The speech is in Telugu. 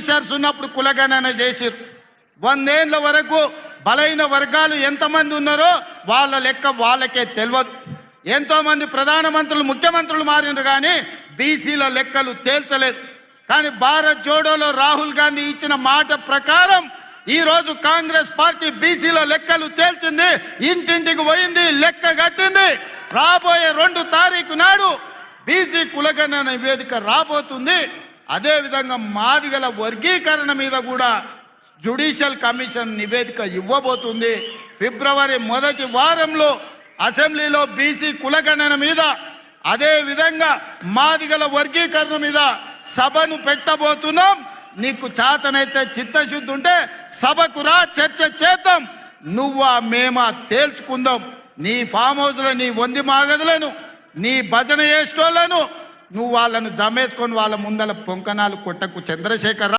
బ్రిటిషర్స్ ఉన్నప్పుడు కులగణన చేసిరు వందేళ్ళ వరకు బలైన వర్గాలు ఎంతమంది ఉన్నారో వాళ్ళ లెక్క వాళ్ళకే తెలియదు ఎంతోమంది ప్రధానమంత్రులు ముఖ్యమంత్రులు మారినారు కానీ బీసీల లెక్కలు తేల్చలేదు. కానీ భారత్ జోడోలో రాహుల్ గాంధీ ఇచ్చిన మాట ప్రకారం ఈరోజు కాంగ్రెస్ పార్టీ బీసీల లెక్కలు తేల్చింది ఇంటింటికి పోయింది లెక్క కట్టింది. రాబోయే రెండు తారీఖు నాడు బీసీ కులగణన నివేదిక రాబోతుంది. అదేవిధంగా మాదిగల వర్గీకరణ మీద కూడా జుడిషియల్ కమిషన్ నివేదిక ఇవ్వబోతుంది. ఫిబ్రవరి మొదటి వారంలో అసెంబ్లీలో బీసీ కులగణన మీద అదే విధంగా మాదిగల వర్గీకరణ మీద సభను పెట్టబోతున్నాం. నీకు చాతనైతే చిత్తశుద్ధి ఉంటే సభకు రా చర్చ చేద్దాం. నువ్వా మేమా తేల్చుకుందాం. నీ ఫామ్ హౌస్లో నీ వంది మాగదులను నీ భజన చేసేటోళ్ళను నువ్వు వాళ్ళను జమేసుకొని వాళ్ళ ముందల పొంకణాలు కొట్టకు. చంద్రశేఖర్